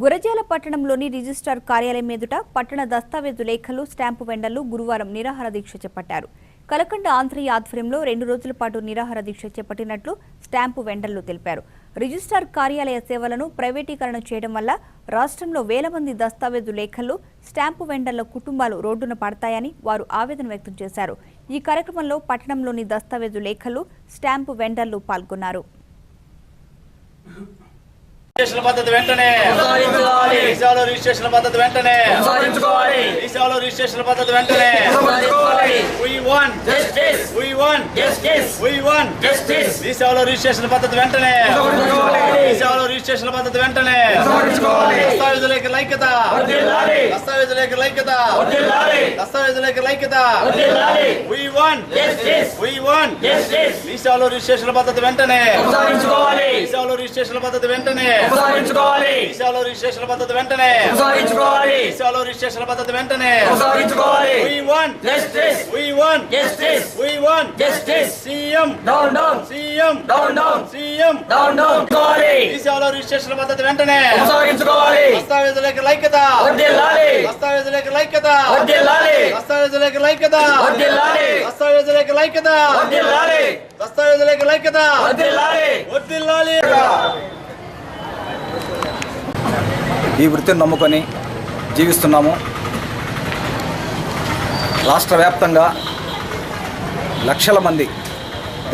గురజాల పట్టణంలోని రిజిస్టార్ కార్యాలయం ఎదుట పట్టణ దస్తావేజు లేఖలు స్టాంపు వెండర్లు గురువారం నిరాహార దీక్ష చేపట్టారు. కలకండ ఆంధ్రయ్య ఆధ్వర్యంలో రెండు రోజుల పాటు నిరాహార దీక్ష చేపట్టినట్లు స్టాంపు వెండర్లు తెలిపారు. రిజిస్టార్ కార్యాలయ సేవలను ప్రైవేటీకరణ చేయడం వల్ల రాష్ట్రంలో వేల మంది దస్తావేజు లేఖలు స్టాంపు వెండర్ల కుటుంబాలు రోడ్డున పడతాయని వారు ఆవేదన వ్యక్తం చేశారు. ఈ కార్యక్రమంలో పట్టణంలోని దస్తావేజు లేఖలు స్టాంపు వెండర్లు పాల్గొన్నారు. రిజిస్ట్రేషన్ పద్ధతి వెంటనే. ఈసాలో రిజిస్ట్రేషన్ పద్ధతి వెంటనే. ఈసాలో రిజిస్ట్రేషన్ పద్ధతి వెంటనే. ఈసాలో రిజిస్ట్రేషన్ పద్ధతి వెంటనే. ఈసాలో రిజిస్ట్రేషన్ పద్ధతి వెంటనే. కొనసాగించుకోవాలి దస్తావేజులకి లైక్యత. వర్ధిల్లాలి. దస్తావేజులకి లైక్యత. దస్తావేజులకి లైక్యత ఈసాలో రిజిస్ట్రేషన్ పద్ధతి వెంటనే. ఈసాలో రిజిస్ట్రేషన్ పద్ధతి వెంటనే. ఈసాలో రిజిస్ట్రేషన్ పద్ధతి వెంటనే. ఈసాలో రిజిస్ట్రేషన్ పద్ధతి వెంటనే. we won. Justice we won. Justice CM down down CM down down CM down registration పద్ధతి వెంటనే. కొనసాగించుకోవాలి దస్తావేజులకి లైక్యత. దస్తావేజులకి లైక్యత. దస్తావేజులకి లైక్యత. దస్తావేజులకి లైక్యత. దస్తావేజులకి లైక్యత. వర్దిల్లాలి ఈ వృత్తిని నమ్ముకొని జీవిస్తున్నాము. రాష్ట్ర వ్యాప్తంగా లక్షల మంది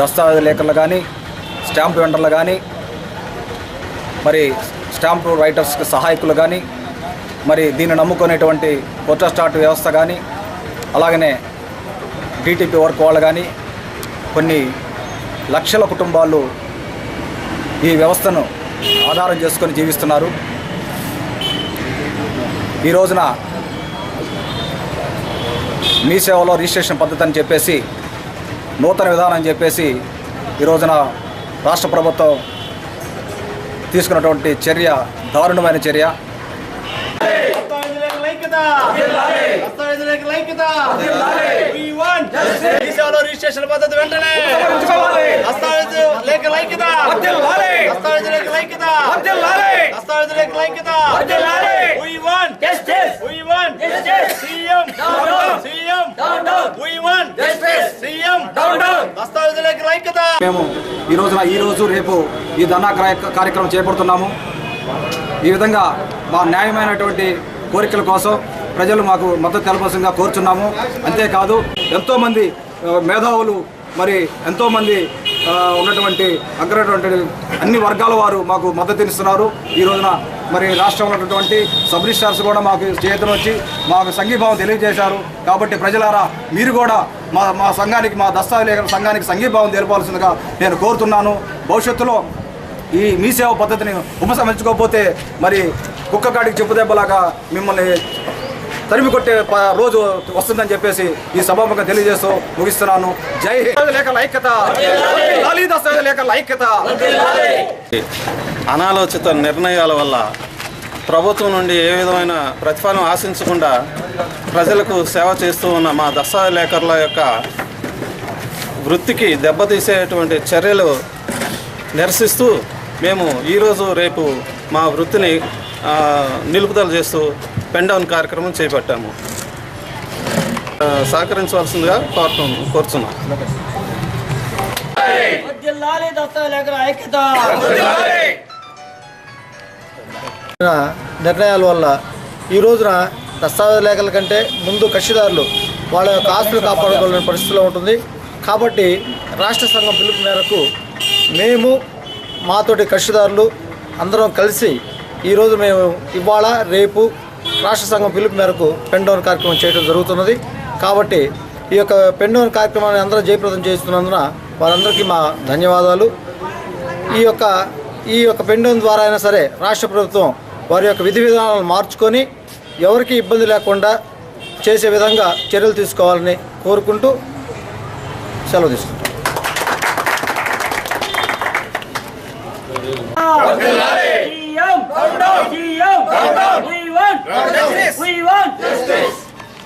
దస్తావేజ లేఖలు కానీ స్టాంప్ వెండర్లు కానీ మరి స్టాంప్ రైటర్స్కి సహాయకులు కానీ మరి దీన్ని నమ్ముకునేటువంటి స్టార్ట్ వ్యవస్థ కానీ అలాగనే డిటిపి వర్క్ వాళ్ళు కానీ కొన్ని లక్షల కుటుంబాలు ఈ వ్యవస్థను ఆధారం చేసుకొని జీవిస్తున్నారు. ఈ రోజున మీ సేవలో రిజిస్ట్రేషన్ పద్ధతి అని చెప్పేసి నూతన విధానం అని చెప్పేసి ఈ రోజున రాష్ట్ర ప్రభుత్వం తీసుకున్నటువంటి చర్య దారుణమైన చర్య. రిజిస్ట్రేషన్ పద్ధతి వెంటనే! లేఖ లైక్యత! మేము ఈ రోజున ఈరోజు రేపు ఈ ధర్నా కార్యక్రమం చేపడుతున్నాము. ఈ విధంగా మా న్యాయమైనటువంటి కోరికల కోసం ప్రజలు మాకు మద్దతు తెలపాల్సిందిగా కోరుచున్నాము. అంతేకాదు ఎంతోమంది మేధావులు మరి ఎంతోమంది ఉన్నటువంటి అగ్రటువంటి అన్ని వర్గాల వారు మాకు మద్దతునిస్తున్నారు ఈ రోజున మరి రాష్ట్రంలో ఉన్నటువంటి సబ్ రిజిస్టార్స్ కూడా మాకు చేతులు వచ్చి మాకు సంఘీభావం తెలియజేశారు. కాబట్టి ప్రజలారా మీరు కూడా మా మా సంఘానికి మా దస్తావేజుల సంఘానికి సంఘీభావం తెలపాల్సిందిగా నేను కోరుతున్నాను. భవిష్యత్తులో ఈ మీ సేవ పద్ధతిని ఉపసంహరించుకోకపోతే మరి కుక్క కాడికి చెప్పు దెబ్బలాగా మిమ్మల్ని తరిమి కొట్టే ప- రోజు వస్తుందని చెప్పేసి ఈ సభాముఖంగా తెలియజేస్తూ ముగిస్తున్నాను. జై లేక లేఖల ఐక్యత. లాలీ లేఖల ఐక్యత. అనాలోచిత నిర్ణయాల వల్ల ప్రభుత్వం నుండి ఏ విధమైన ప్రతిఫలం ఆశించకుండా ప్రజలకు సేవ చేస్తూ ఉన్న మా దశా లేఖరుల యొక్క వృత్తికి దెబ్బతీసేటువంటి చర్యలు నిరసిస్తూ మేము ఈరోజు రేపు మా వృత్తిని ఆ, నిలుపుదల చేస్తూ పెన్ డౌన్ కార్యక్రమం చేపట్టాము. సహకరించవలసిందిగా కోరుతున్నాం కోరుతున్నాం నిర్ణయాల వల్ల ఈ రోజున దస్తావేజ లేఖల కంటే ముందు కక్షిదారులు వాళ్ళ యొక్క ఆస్తులు కాపాడుకోవాలనే పరిస్థితిలో ఉంటుంది. కాబట్టి రాష్ట్ర సంఘం పిలుపు మేరకు మేము మాతోటి కక్షిదారులు అందరం కలిసి ఈరోజు మేము ఇవాళ రేపు రాష్ట్ర సంఘం పిలుపు మేరకు పెండోన్ కార్యక్రమం చేయడం జరుగుతున్నది. కాబట్టి ఈ యొక్క పెండోన్ కార్యక్రమాన్ని అందరూ జయప్రదం చేస్తున్నందున వారందరికీ మా ధన్యవాదాలు. ఈ యొక్క ఈ యొక్క పెండోన్ ద్వారా అయినా సరే రాష్ట్ర ప్రభుత్వం వారి యొక్క విధి విధానాలను మార్చుకొని ఎవరికి ఇబ్బంది లేకుండా చేసే విధంగా చర్యలు తీసుకోవాలని కోరుకుంటూ సెలవు తీసుకుంటాం we want we want